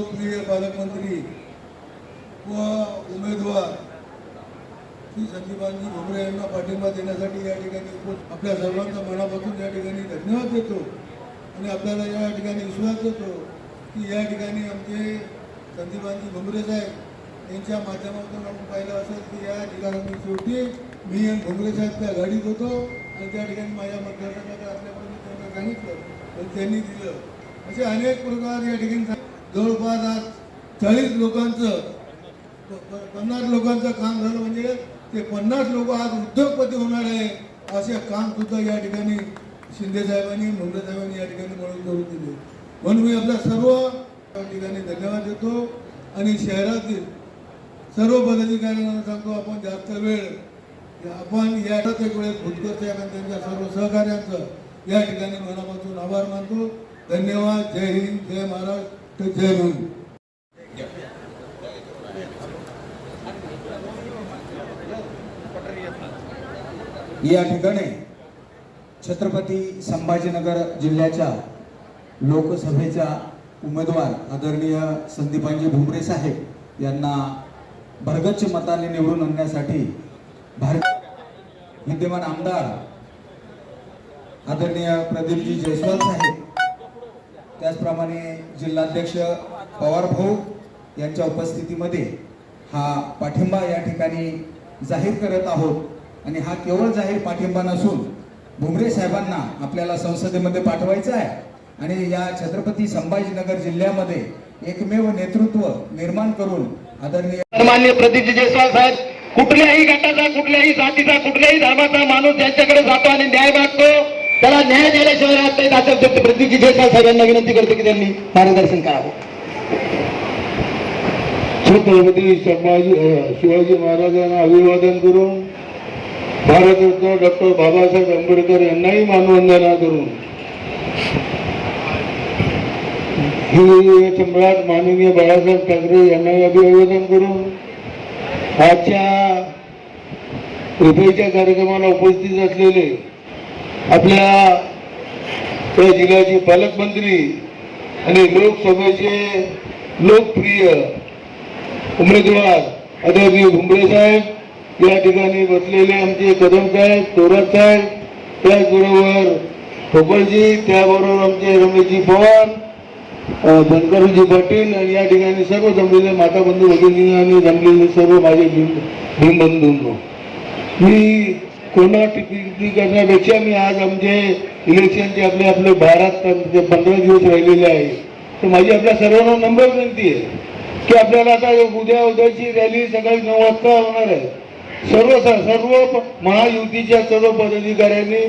लोकप्रिय पालकमंत्री व उमेदवार श्री संदीपानजी भोबरे यांना पाठिंबा देण्यासाठी या ठिकाणी आपल्या सर्वांचा मनापासून या ठिकाणी धन्यवाद देतो. आणि आपल्याला या ठिकाणी विश्वास देतो की या ठिकाणी आमचे संदीपानजी भुमरे साहेब यांच्या माध्यमातून आपण पाहिलं असेल की या ठिकाणी शेवटी मी आणि भुमरे साहेब त्या गाडीत होतो आणि त्या ठिकाणी माझ्या मतदारसंघात असल्यापर्यंत त्यांना सांगितलं आणि त्यांनी दिलं. असे अनेक प्रकार या ठिकाणी जवळपास आज चाळीस लोकांचं प- पन्नास लोकांचं काम झालं म्हणजे ते पन्नास लोक आज उद्योगपती होणार आहे असे काम सुद्धा या ठिकाणी शिंदे साहेबांनी मुंडे साहेबांनी या ठिकाणी म्हणून करून दिले. म्हणून मी आपल्या सर्व या ठिकाणी धन्यवाद देतो आणि शहरातील सर्व पदाधिकाऱ्यांना सांगतो आपण जास्त वेळ आपण या एक वेळेस भुतकर साहेब आणि त्यांच्या सर्व सहकार्यांचं या ठिकाणी मनापासून आभार मानतो. धन्यवाद. जय हिंद. जय महाराष्ट्र. जय हिंद या ठिकाणी छत्रपती संभाजीनगर जिल्ह्याच्या लोकसभेच्या उमेदवार आदरणीय संदीपांजी भुमरे साहेब यांना भरगच्च मताने निवडून आणण्यासाठी भारत विद्यमान आमदार आदरणीय प्रदीपजी जयस्वाल साहेब त्याचप्रमाणे जिल्हाध्यक्ष पवार भाऊ यांच्या उपस्थितीमध्ये हा पाठिंबा या ठिकाणी जाहीर करत आहोत. आणि हा केवळ जाहीर पाठिंबा नसून भुमरे साहेबांना आपल्याला संसदेमध्ये पाठवायचा आहे. आणि या छत्रपती संभाजीनगर जिल्ह्यामध्ये एकमेव नेतृत्व निर्माण करून आदरणीय प्रदीप जयस्वाल साहेब कुठल्याही गटाचा कुठल्याही जातीचा कुठल्याही धर्माचा माणूस ज्यांच्याकडे जातो आणि न्याय मागतो त्याला न्याय दिल्याशिवाय राहत नाही असं प्रदीप जयस्वाल साहेबांना विनंती करतो की त्यांनी मार्गदर्शन करावं. छत्रपती संभाजी शिवाजी महाराजांना अभिवादन करून भारतरत्न डॉक्टर बाबासाहेब आंबेडकर यांनाही मानवंदना करून हिंदू सम्राट माननीय बाळासाहेब ठाकरे यांनाही अभिवादन करून आजच्या कृपेच्या कार्यक्रमाला उपस्थित असलेले आपल्या या जिल्ह्याचे पालकमंत्री आणि लोकसभेचे लोकप्रिय उमेदवार आदरणीय भुमरे साहेब या ठिकाणी बसलेले आमचे कदम साहेब थोरात साहेब त्याचबरोबर ठोकळजी त्याबरोबर आमचे रमेशजी पवार अ, धनकरजी पाटील आणि या ठिकाणी सर्व जमलेले माता बंधू भगिनी आणि जमलेले सर्व माझे भीम भीमबंधू मी कोणा टिप्पणी करण्यापेक्षा मी आज आमचे इलेक्शनचे आपले आपले बारा पंधरा दिवस राहिलेले आहे. तर माझी आपल्या सर्वांना नंबर विनंती आहे की आपल्याला आता उद्या उद्याची रॅली सकाळी नऊ वाजता होणार आहे. सर्व सर्व महायुतीच्या सर्व पदाधिकाऱ्यांनी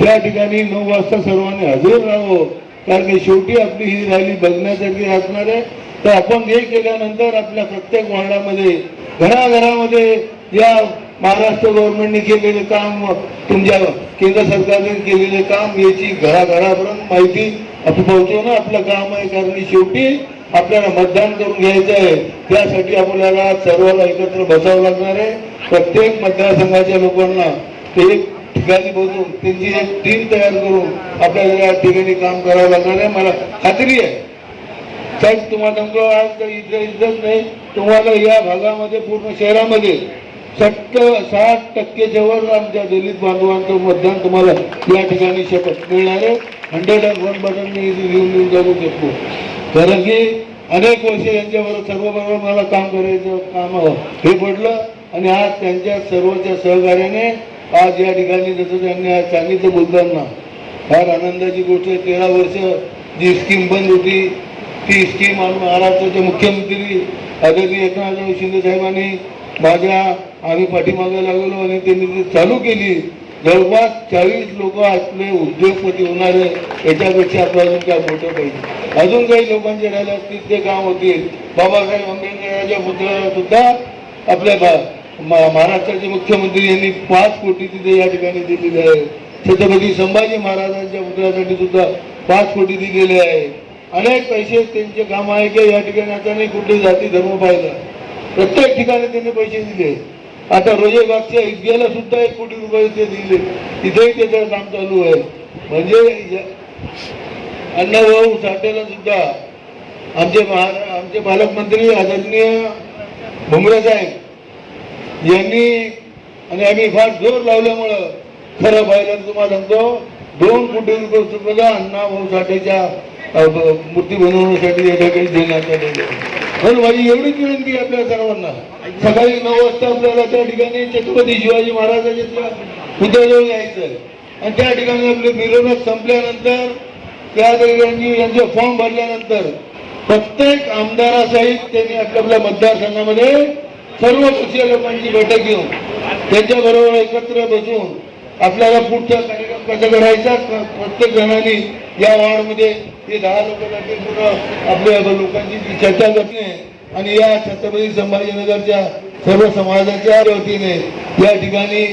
त्या ठिकाणी नऊ वाजता सर्वांनी हजर राहावं. कारण की शेवटी आपली ही रॅली बघण्यासाठी असणार आहे. तर आपण हे केल्यानंतर आपल्या प्रत्येक वार्डामध्ये घराघरामध्ये या महाराष्ट्र गव्हर्नमेंटने केलेले काम तुमच्या केंद्र सरकारने केलेले काम याची घराघरापर्यंत माहिती आपण पोहोचवणं आपलं काम आहे. कारण शेवटी आपल्याला मतदान करून घ्यायचं आहे. त्यासाठी आपल्याला सर्वांना एकत्र बसावं लागणार आहे. प्रत्येक मतदारसंघाच्या लोकांना ते एक ठिकाणी बसून त्यांची एक टीम तयार करून आपल्याला या ठिकाणी काम करावं लागणार आहे. मला खात्री आहे. साहेब तुम्हाला आज तर इथं इज्जत नाही. तुम्हाला या भागामध्ये पूर्ण शहरामध्ये सत्तर साठ टक्के जवळ आमच्या दलित बांधवांचं मतदान तुम्हाला या ठिकाणी शपथ मिळणार आहे. हंड्रेड अँड वन बटन मी इथे लिहून लिहून जाऊ शकतो. कारण की अनेक वर्ष यांच्याबरोबर सर्वबरोबर मला काम करायचं काम हे पडलं आणि आज त्यांच्या सर्वच्या सहकार्याने आज या ठिकाणी जसं त्यांनी आज सांगितलं बोलताना फार आनंदाची गोष्ट आहे. तेरा वर्ष जी स्कीम बंद होती ती स्कीम महाराष्ट्राचे मुख्यमंत्री आदरणीय एकनाथराव शिंदे साहेबांनी माझ्या आम्ही पाठीमागं लागलो आणि त्यांनी ती चालू केली जवळपास चाळीस लोक आपले उद्योगपती होणार आहे याच्यापेक्षा आपलं अजून काय मोठं पाहिजे. अजून काही लोकांचे राहिले असतील ते काम होतील. बाबासाहेब आंबेडकरांच्या पुतळ्याला सुद्धा आपल्या महाराष्ट्राचे मुख्यमंत्री यांनी पाच कोटी तिथे या ठिकाणी दिलेले आहे. छत्रपती संभाजी महाराजांच्या पुतळ्यासाठी सुद्धा पाच कोटी दिलेले आहे. अनेक पैसे त्यांचे काम आहे की या ठिकाणी आता नाही कुठे जाती धर्म पाहिला प्रत्येक ठिकाणी त्यांनी पैसे दिले. आता रोजेबागच्या इंडियाला सुद्धा एक कोटी रुपये ते दिले. तिथेही त्याचं काम चालू आहे. म्हणजे अण्णाभाऊ साठेला सुद्धा आमचे आमचे पालकमंत्री आदरणीय भुमरे साहेब यांनी आणि आम्ही फार जोर लावल्यामुळं खरं पाहिलं तुम्हाला सांगतो दोन कोटी रुपये सुद्धा अण्णाभाऊ साठेच्या मूर्ती बनवण्यासाठी या ठिकाणी देण्यात आलेले आहे. माझी एवढीच विनंती आपल्या सर्वांना सकाळी नऊ वाजता आपल्याला त्या ठिकाणी छत्रपती शिवाजी महाराजांच्या पुतळ्याजवळ यायचं आणि त्या ठिकाणी आपली मिरवणूक संपल्यानंतर त्या ठिकाणी यांचे फॉर्म भरल्यानंतर प्रत्येक आमदारासहित त्यांनी आपल्या आपल्या मतदारसंघामध्ये सर्व पक्षीय लोकांची बैठक घेऊन त्यांच्याबरोबर एकत्र बसून आपल्याला पुढचा कार्यक्रम कसा करायचा प्रत्येक जणांनी या वॉर्डमध्ये हे दहा लोक जातील पूर्ण आपल्या लोकांची चर्चा करणे आणि या छत्रपती संभाजीनगरच्या सर्व समाजाच्या वतीने या ठिकाणी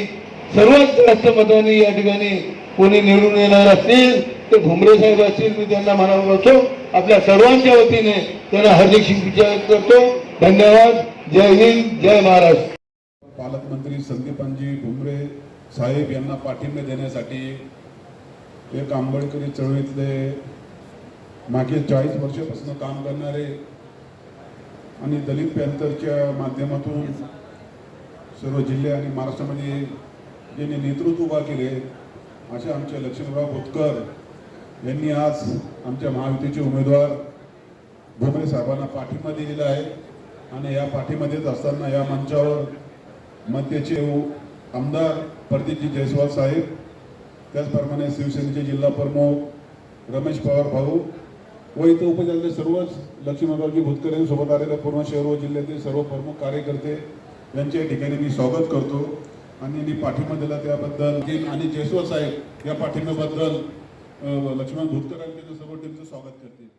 सर्वात जास्त मतांनी या ठिकाणी कोणी निवडून येणार असतील ते घुमरे साहेब असतील मी त्यांना म्हणावं आपल्या सर्वांच्या वतीने त्यांना हार्दिक शुभेच्छा करतो. धन्यवाद. जय हिंद जय महाराष्ट्र. पालकमंत्री संदीपांजी घुमरे साहेब यांना पाठिंबा देण्यासाठी एक आंबेडकरी चळवळीतले मागील चाळीस वर्षापासून काम करणारे आणि दलित पॅन्थरच्या माध्यमातून सर्व जिल्हे आणि महाराष्ट्रामध्ये ज्यांनी नेतृत्व उभा केले असे आमचे लक्ष्मणराव बोतकर यांनी आज आमच्या महायुतीचे उमेदवार भुमरे साहेबांना पाठिंबा दिलेला आहे. आणि या पाठीमध्येच असताना या मंचावर मध्यचे आमदार प्रदीपजी जयस्वाल साहेब त्याचप्रमाणे शिवसेनेचे जिल्हा प्रमुख रमेश पवार भाऊ व इथं उपजिल्ह्यातले सर्वच लक्ष्मणरावजी भुतकर यांच्यासोबत आलेले पूर्ण शहर व जिल्ह्यातील सर्व प्रमुख कार्यकर्ते यांच्या ठिकाणी मी स्वागत करतो. आणि मी पाठिंबा दिला त्याबद्दल. आणि जयस्वाल साहेब या पाठिंब्याबद्दल लक्ष्मण भुतकर सर्व टीमचं स्वागत करते